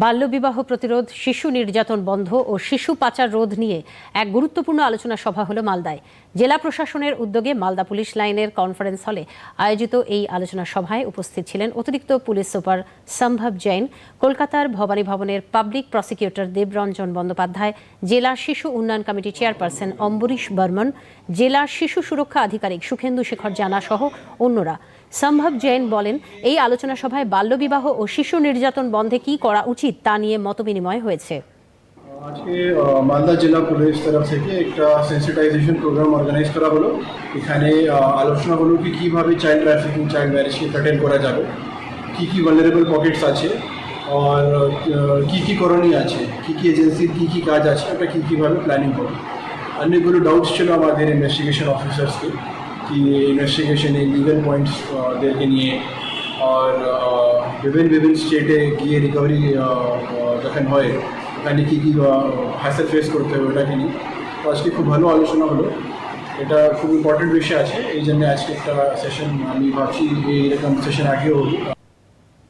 বাল্যবিবাহ প্রতিরোধ, শিশু নির্যাতন বন্ধ ও শিশু পাচার রোধ নিয়ে এক গুরুত্বপূর্ণ আলোচনা সভা হলো মালদায়। জেলা প্রশাসনের উদ্যোগে মালদা পুলিশ লাইনের কনফারেন্স হলে আয়োজিত এই আলোচনা সভায় উপস্থিত ছিলেন অতিরিক্ত পুলিশ সুপার সম্ভব জৈন, কলকাতার ভবানী ভবনের পাবলিক প্রসিকিউটর দেবরঞ্জন বন্দ্যোপাধ্যায়, জেলা শিশু উন্নয়ন কমিটি চেয়ারপারসন অম্বরীশ বর্মন, জেলা শিশু সুরক্ষা আধিকারিক সুখেন্দু শেখর জানা সহ অন্যরা। সম্ভব জৈন বলেন, এই আলোচনা সভায় বাল্যবিবাহ ও শিশু নির্যাতন বন্ধে কি করা উচিত তা নিয়ে মতবিনিময় হয়েছে। আজকে মালদা জেলা পুলিশ তরফ থেকে একটা সেন্সিটাইজেশন প্রোগ্রাম অর্গানাইজ করা হলো। এখানে আলোচনা হলো কি কীভাবে চাইল্ড ট্রাফিকিং চাইল্ড ম্যারেজকে প্যাটেন করা যাবে। কী কী ভালনারেবল পকেটস আছে আর কী কী করণীয় আছে, কী কী এজেন্সির কী কী কাজ আছে ওটা কী কীভাবে প্ল্যানিং হবে অনেকগুলো ডাউটস ছিল আমাদের ইনভেস্টিগেশন অফিসার্সকে কি ইনভেস্টিগেশনে লিগাল পয়েন্টস দেরকে নিয়ে। আর বিভিন্ন বিভিন্ন স্টেটে গিয়ে রিকভারি যখন হয়, ওখানে কী কী হ্যাসেল ফেস করতে হবে ওটাকে নিয়ে। তো আজকে খুব ভালো আলোচনা হলো। এটা খুব ইম্পর্টেন্ট বিষয় আছে। এই জন্য আজকে একটা সেশন আমি ভাবছি এইরকম সেশন আগেও